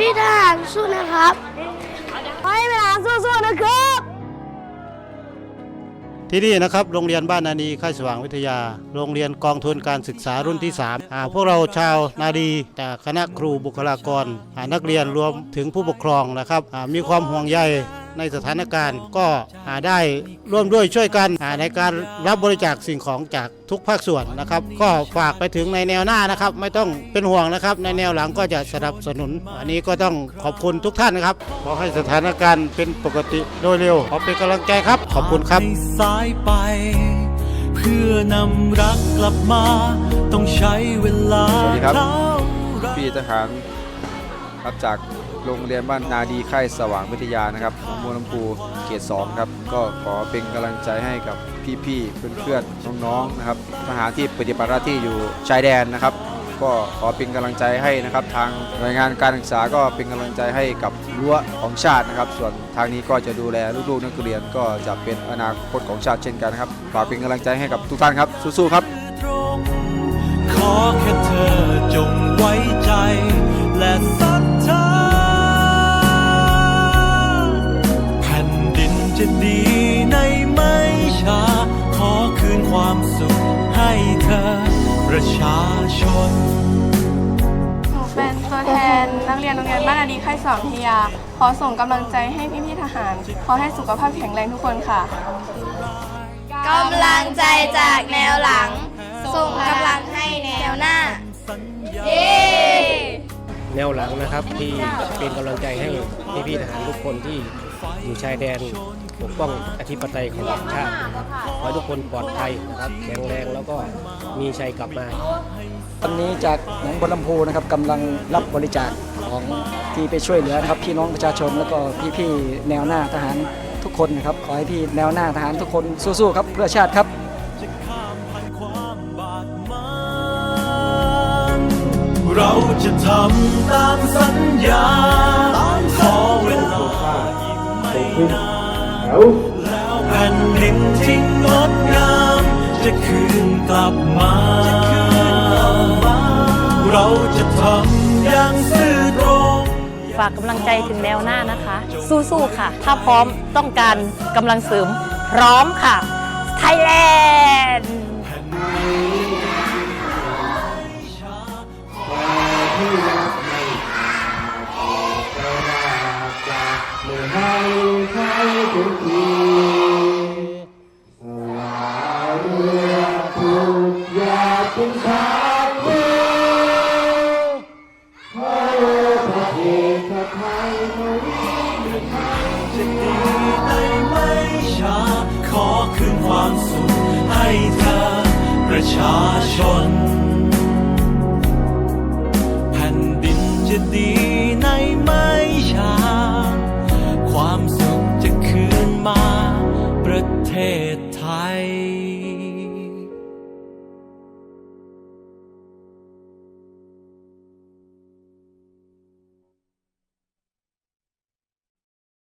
พี่ทหารสู้นะครับขอให้เวลาสู้ๆนะครับ ที่นี่นะครับโรงเรียนบ้านนาดีค่ายสว่างวิทยา โรงเรียนกองทุนการศึกษารุ่นที่3อ่าพวกเราชาวนาดีจากคณะครูบุคลากรอ่านักเรียนรวมถึงผู้ปกครองนะครับอ่ามีความห่วงใย ในสถานการณ์ก็อ่าได้ร่วมด้วยช่วยกันอ่าในการรับบริจาคสิ่งของจากทุกภาคส่วนนะครับ ก็ฝากไปถึงในแนวหน้านะครับ ไม่ต้องเป็นห่วงนะครับ ในแนวหลังก็จะสนับสนุน อันนี้ก็ต้องขอบคุณทุกท่านนะครับขอให้สถานการณ์เป็นปกติโดยเร็วขอเป็นกำลังใจครับ ขอบคุณครับให้สายไปเพื่อนำรักกลับมา ต้องใช้เวลาสวัสดีครับเท่าไรพี่ทหารครับจาก โรงเรียนบ้านนาดีค่ายสว่างวิทยานะครับหนองบัวลำพูเขต2ครับก็ขอเป็นกำลังใจให้กับพี่ๆเพื่อนๆน้องๆนะครับทหารที่ปฏิบัติหน้าที่อยู่ชายแดนนะครับ ก็ขอเป็นกำลังใจให้นะครับ ทางหน่วยงานการศึกษาก็เป็นกำลังใจให้กับรั้วของชาตินะครับ ส่วนทางนี้ก็จะดูแลลูกๆนักเรียนก็จะเป็นอนาคตของชาติเช่นกันนะครับฝากเป็นกำลังใจให้กับทุกท่านครับสู้ๆครับขอแค่เธอจงไว้ใจ ประชาชน หนูเป็นตัวแทนนักเรียนโรงเรียนบ้านนาดีค่ายสองพิทยา ขอส่งกำลังใจให้พี่ๆทหาร ขอให้สุขภาพแข็งแรงทุกคนค่ะ กำลังใจจากแนวหลัง ส่งกำลังให้แนวหน้าเย้ แนวหลังนะครับที่เป็นกำลังใจให้พี่ๆทหารทุกคนที่ อยู่ชายแดนปกป้องอธิปไตยของชาติขอให้ทุกคนปลอดภัยนะครับแข็งแรงแล้วก็มีชัยกลับมาวันนี้จากหนองบัวลำพูนะครับกำลังรับบริจาคของที่ไปช่วยเหลือนะครับพี่น้องประชาชนแล้วก็พี่ๆแนวหน้าทหารทุกคนนะครับขอให้พี่แนวหน้าทหารทุกคนสู้ๆครับเพื่อชาติครับจะข้ามผ่านความบาดหมางเราจะทำตามสัญญา แล้วแผ่นดินที่งดงามจะคืนกลับมา เราจะทำอย่างซื่อตรงฝากกำลังใจถึงแนวหน้านะคะ สู้ๆค่ะ ถ้าพร้อมต้องการกำลังเสริม พร้อมค่ะ ไทยแลนด์ ความสุขให้เธอประชาชน